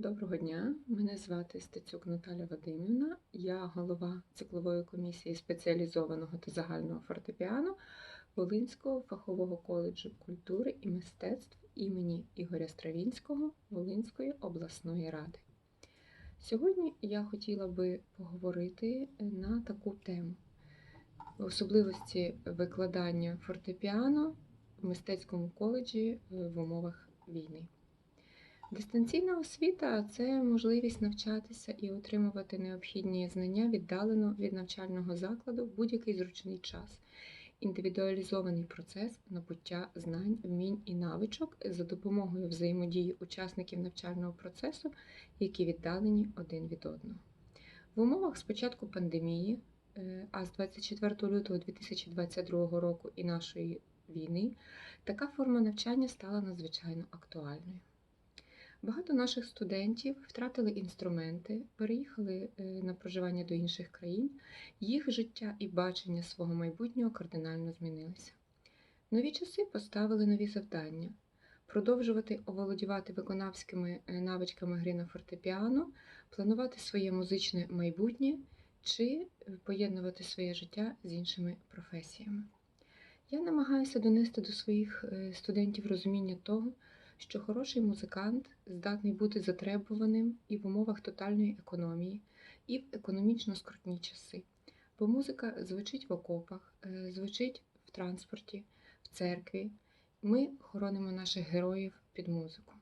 Доброго дня, мене звати Стецюк Наталя Вадимівна. Я голова циклової комісії спеціалізованого та загального фортепіано Волинського фахового коледжу культури і мистецтв імені Ігоря Стравінського Волинської обласної ради. Сьогодні я хотіла би поговорити на таку тему: особливості викладання фортепіано в мистецькому коледжі в умовах війни. Дистанційна освіта це можливість навчатися і отримувати необхідні знання віддалено від навчального закладу в будь-який зручний час, індивідуалізований процес набуття знань, вмінь і навичок за допомогою взаємодії учасників навчального процесу, які віддалені один від одного. В умовах спочатку пандемії, е, а з 24 лютого 2022 року і нашої війни, така форма навчання стала надзвичайно актуальною. Багато наших студентів втратили інструменти, переїхали е, на проживання до інших країн, їх життя і бачення свого майбутнього кардинально змінилися. Нові часи поставили нові завдання: продовжувати оволодівати виконавськими е, навичками гри на фортепіано, планувати своє музичне майбутнє чи е, поєднувати своє життя з іншими професіями. Я намагаюся донести до своїх студентів розуміння того, що хороший музикант здатний бути затребуваним і в умовах тотальної економії, і в економічно скрутні часи. Бо музика звучить в окопах, е, звучить в транспорті, в церкві. Ми хоронимо наших героїв під музику.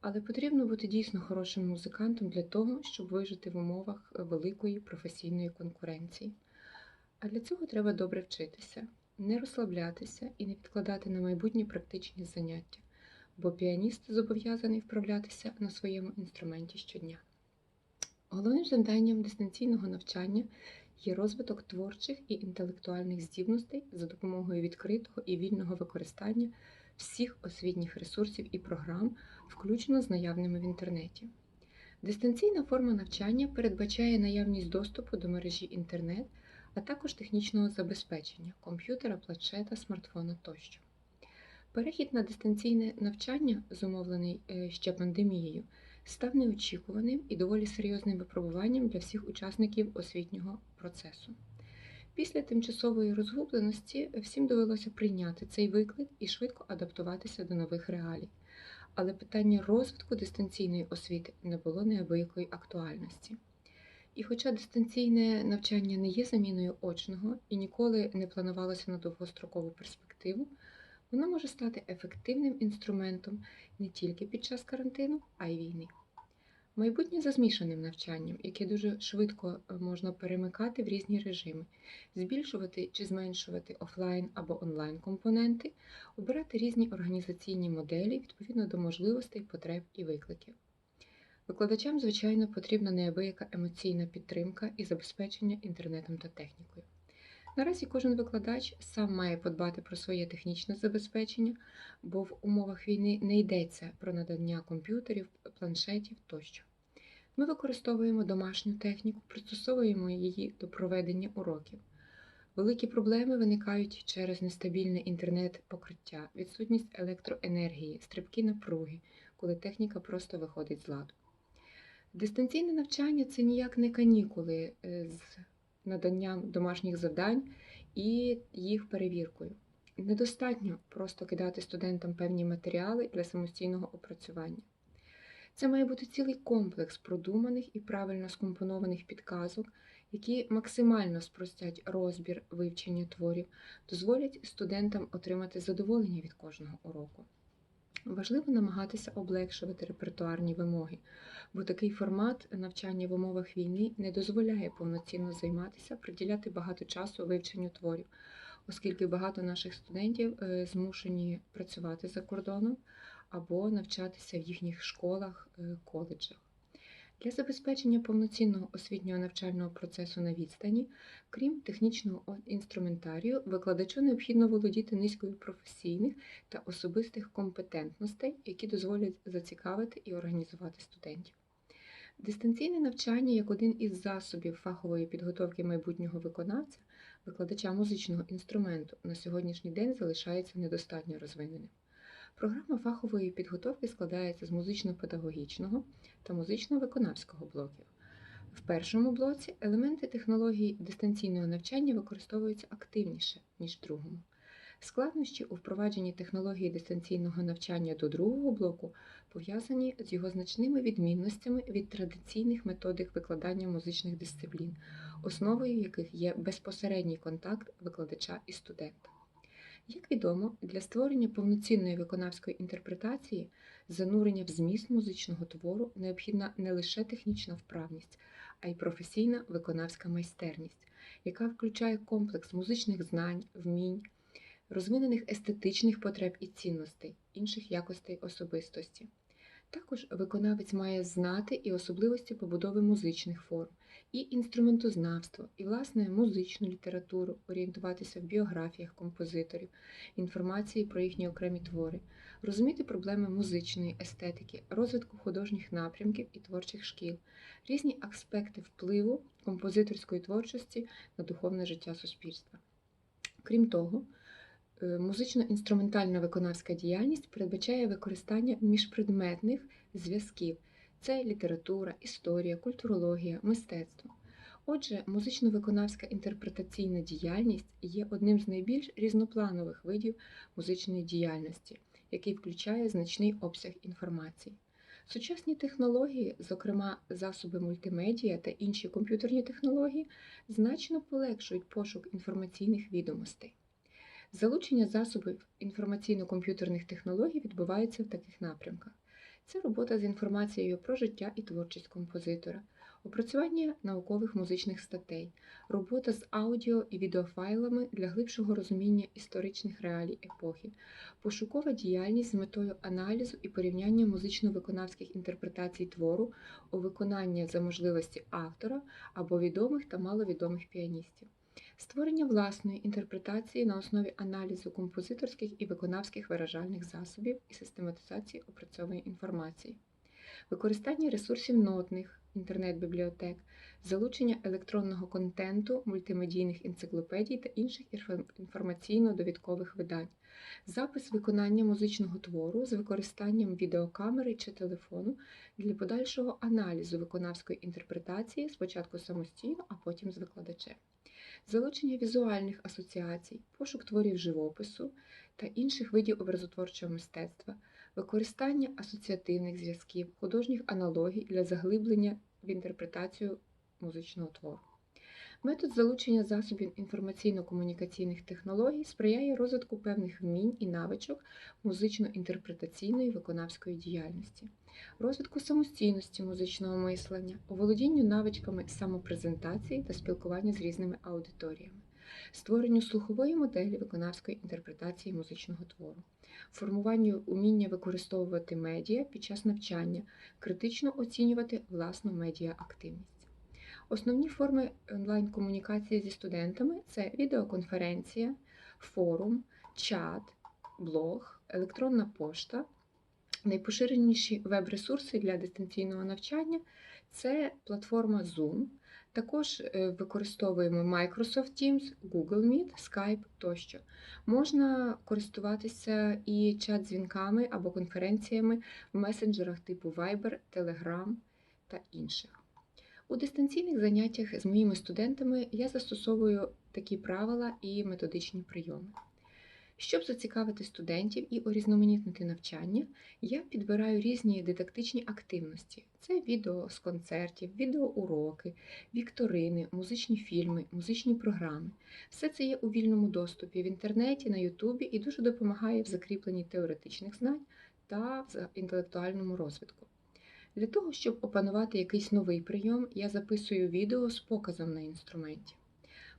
Але потрібно бути дійсно хорошим музикантом для того, щоб вижити в умовах великої професійної конкуренції. А для цього треба добре вчитися, не розслаблятися і не відкладати на майбутнє практичні заняття бо піаніст зобов'язаний вправлятися на своєму інструменті щодня. Головним завданням дистанційного навчання є розвиток творчих і інтелектуальних здібностей за допомогою відкритого і вільного використання всіх освітніх ресурсів і програм, включно з наявними в інтернеті. Дистанційна форма навчання передбачає наявність доступу до мережі інтернет, а також технічного забезпечення комп'ютера, планшета, смартфона тощо. Перехід на дистанційне навчання, зумовлений е, ще пандемією, став неочікуваним і доволі серйозним випробуванням для всіх учасників освітнього процесу. Після тимчасової розгубленості всім довелося прийняти цей виклик і швидко адаптуватися до нових реалій. Але питання розвитку дистанційної освіти не було неабиякої актуальності. І хоча дистанційне навчання не є заміною очного і ніколи не планувалося на довгострокову перспективу, Воно може стати ефективним інструментом не тільки під час карантину, а й війни. Майбутнє за змішаним навчанням, яке дуже швидко е, можна перемикати в різні режими, збільшувати чи зменшувати офлайн або онлайн компоненти, обирати різні організаційні моделі відповідно до можливостей, потреб і викликів. Викладачам, звичайно, потрібна неабияка емоційна підтримка і забезпечення інтернетом та технікою. Наразі кожен викладач сам має подбати про своє технічне забезпечення, бо в умовах війни не йдеться про надання комп'ютерів, планшетів тощо. Ми використовуємо домашню техніку, пристосовуємо її до проведення уроків. Великі проблеми виникають через нестабільне інтернет-покриття, відсутність електроенергії, стрибки напруги, коли техніка просто виходить з ладу. Дистанційне навчання це ніяк не канікули е, з наданням домашніх завдань і їх перевіркою. Недостатньо просто кидати студентам певні матеріали для самостійного опрацювання. Це має бути цілий комплекс продуманих і правильно скомпонованих підказок, які максимально спростять розбір вивчення творів, дозволять студентам отримати задоволення від кожного уроку. Важливо намагатися облегшувати репертуарні вимоги, бо такий формат навчання в умовах війни не дозволяє повноцінно займатися, приділяти багато часу вивченню творів, оскільки багато наших студентів е, змушені працювати за кордоном або навчатися в їхніх школах, е, коледжах. Для забезпечення повноцінного освітнього навчального процесу на відстані, крім технічного інструментарію, викладачу необхідно володіти низкою професійних та особистих компетентностей, які дозволять зацікавити і організувати студентів. Дистанційне навчання як один із засобів фахової підготовки майбутнього виконавця, викладача музичного інструменту, на сьогоднішній день залишається недостатньо розвиненим. Програма фахової підготовки складається з музично-педагогічного та музично-виконавського блоків. В першому блоці елементи технологій дистанційного навчання використовуються активніше, ніж в другому. Складнощі у впровадженні технології дистанційного навчання до другого блоку пов'язані з його значними відмінностями від традиційних методик викладання музичних дисциплін, основою яких є безпосередній контакт викладача і студента. Як відомо, для створення повноцінної виконавської інтерпретації, занурення в зміст музичного твору необхідна не лише технічна вправність, а й професійна виконавська майстерність, яка включає комплекс музичних знань, вмінь, розвинених естетичних потреб і цінностей, інших якостей особистості. Також виконавець має знати і особливості побудови музичних форм, і інструментознавство, і власне музичну літературу, орієнтуватися в біографіях композиторів, інформації про їхні окремі твори, розуміти проблеми музичної естетики, розвитку художніх напрямків і творчих шкіл, різні аспекти впливу композиторської творчості на духовне життя суспільства. Крім того, музично-інструментальна виконавська діяльність передбачає використання міжпредметних зв'язків. Це література, історія, культурологія, мистецтво. Отже, музично-виконавська інтерпретаційна діяльність є одним з найбільш різнопланових видів музичної діяльності, який включає значний обсяг інформації. Сучасні технології, зокрема засоби мультимедіа та інші комп'ютерні технології, значно полегшують пошук інформаційних відомостей. Залучення засобів інформаційно-комп'ютерних технологій відбувається в таких напрямках. Це робота з інформацією про життя і творчість композитора, опрацювання наукових музичних статей, робота з аудіо і відеофайлами для глибшого розуміння історичних реалій епохи, пошукова діяльність з метою аналізу і порівняння музично-виконавських інтерпретацій твору у виконанні за можливості автора або відомих та маловідомих піаністів. Створення власної інтерпретації на основі аналізу композиторських і виконавських виражальних засобів і систематизації опрацьованої інформації, використання ресурсів нотних інтернет-бібліотек, залучення електронного контенту, мультимедійних енциклопедій та інших інформаційно-довідкових видань, запис виконання музичного твору з використанням відеокамери чи телефону для подальшого аналізу виконавської інтерпретації спочатку самостійно, а потім з викладачем залучення візуальних асоціацій, пошук творів живопису та інших видів образотворчого мистецтва, використання асоціативних зв'язків, художніх аналогій для заглиблення в інтерпретацію музичного твору. Метод залучення засобів інформаційно-комунікаційних технологій сприяє розвитку певних вмінь і навичок музично-інтерпретаційної виконавської діяльності, розвитку самостійності музичного мислення, оволодінню навичками самопрезентації та спілкування з різними аудиторіями, створенню слухової моделі виконавської інтерпретації музичного твору, формуванню уміння використовувати медіа під час навчання, критично оцінювати власну медіа-активність. Основні форми онлайн-комунікації зі студентами це відеоконференція, форум, чат, блог, електронна пошта. Найпоширеніші веб-ресурси для дистанційного навчання це платформа Zoom. Також використовуємо Microsoft Teams, Google Meet, Skype тощо. Можна користуватися і чат-дзвінками або конференціями в месенджерах типу Viber, Telegram та інших. У дистанційних заняттях з моїми студентами я застосовую такі правила і методичні прийоми. Щоб зацікавити студентів і урізноманітнити навчання, я підбираю різні дидактичні активності: це відео з концертів, відеоуроки, вікторини, музичні фільми, музичні програми. Все це є у вільному доступі в інтернеті, на Ютубі і дуже допомагає в закріпленні теоретичних знань та в інтелектуальному розвитку. Для того, щоб опанувати якийсь новий прийом, я записую відео з показом на інструменті.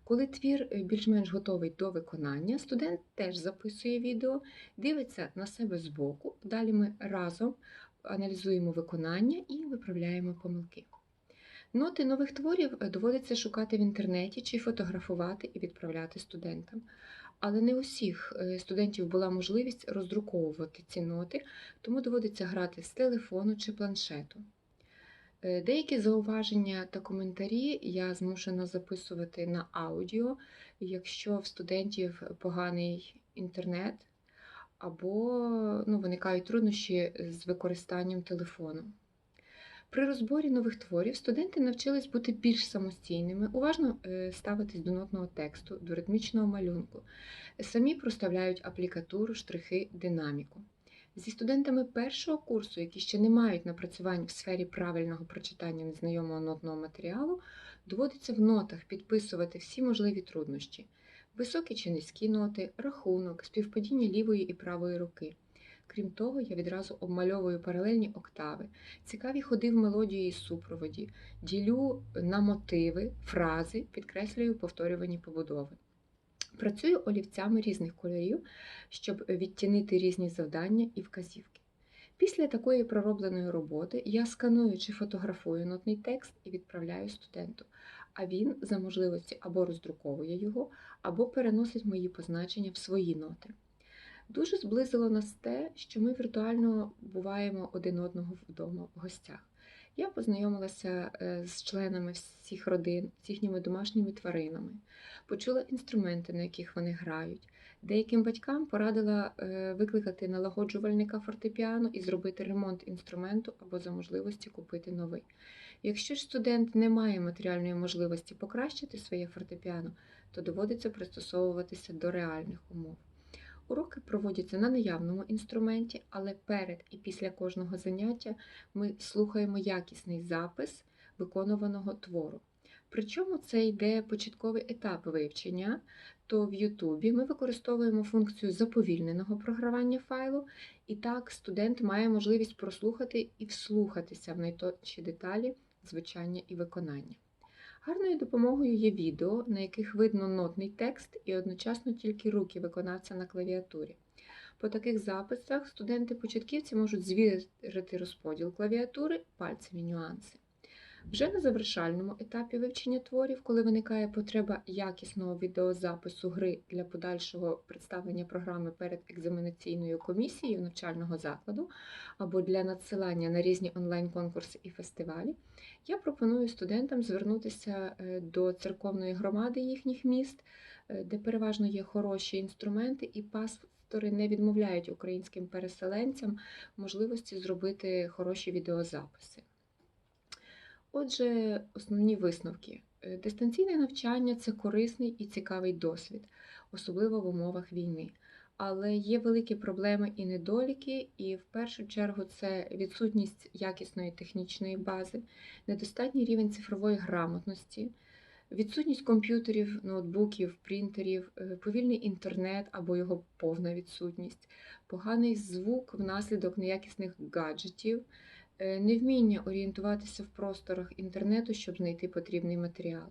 Коли твір більш-менш готовий до виконання, студент теж записує відео, дивиться на себе збоку, далі ми разом аналізуємо виконання і виправляємо помилки. Ноти нових творів доводиться шукати в інтернеті чи фотографувати і відправляти студентам. Але не у всіх студентів була можливість роздруковувати ці ноти, тому доводиться грати з телефону чи планшету. Деякі зауваження та коментарі я змушена записувати на аудіо, якщо в студентів поганий інтернет або ну, виникають труднощі з використанням телефону. При розборі нових творів студенти навчились бути більш самостійними, уважно е, ставитись до нотного тексту, до ритмічного малюнку, самі проставляють аплікатуру, штрихи, динаміку. Зі студентами першого курсу, які ще не мають напрацювань в сфері правильного прочитання незнайомого нотного матеріалу, доводиться в нотах підписувати всі можливі труднощі: високі чи низькі ноти, рахунок, співпадіння лівої і правої руки. Крім того, я відразу обмальовую паралельні октави, цікаві ходи в мелодії і супроводі, ділю на мотиви, фрази, підкреслюю повторювані побудови. Працюю олівцями різних кольорів, щоб відтінити різні завдання і вказівки. Після такої проробленої роботи я сканую чи фотографую нотний текст і відправляю студенту, а він за можливості або роздруковує його, або переносить мої позначення в свої ноти. Дуже зблизило нас те, що ми віртуально буваємо один одного вдома в гостях. Я познайомилася е, з членами всіх родин, з їхніми домашніми тваринами, почула інструменти, на яких вони грають. Деяким батькам порадила е, викликати налагоджувальника фортепіано і зробити ремонт інструменту або за можливості купити новий. Якщо ж студент не має матеріальної можливості покращити своє фортепіано, то доводиться пристосовуватися до реальних умов. Уроки проводяться на наявному інструменті, але перед і після кожного заняття ми слухаємо якісний запис виконуваного твору. Причому це йде початковий етап вивчення, то в Ютубі ми використовуємо функцію заповільненого програвання файлу, і так студент має можливість прослухати і вслухатися в найтонші деталі звучання і виконання. Гарною допомогою є відео, на яких видно нотний текст і одночасно тільки руки виконавця на клавіатурі. По таких записах студенти-початківці можуть звірити розподіл клавіатури, пальцеві нюанси. Вже на завершальному етапі вивчення творів, коли виникає потреба якісного відеозапису гри для подальшого представлення програми перед екзаменаційною комісією навчального закладу або для надсилання на різні онлайн-конкурси і фестивалі, я пропоную студентам звернутися е, до церковної громади їхніх міст, е, де переважно є хороші інструменти, і пастори не відмовляють українським переселенцям можливості зробити хороші відеозаписи. Отже, основні висновки. Е, Дистанційне навчання це корисний і цікавий досвід, особливо в умовах війни. Але є великі проблеми і недоліки, і в першу чергу це відсутність якісної технічної бази, недостатній рівень цифрової грамотності, відсутність комп'ютерів, ноутбуків, принтерів, е, повільний інтернет або його повна відсутність, поганий звук внаслідок неякісних гаджетів, невміння орієнтуватися в просторах інтернету, щоб знайти потрібний матеріал.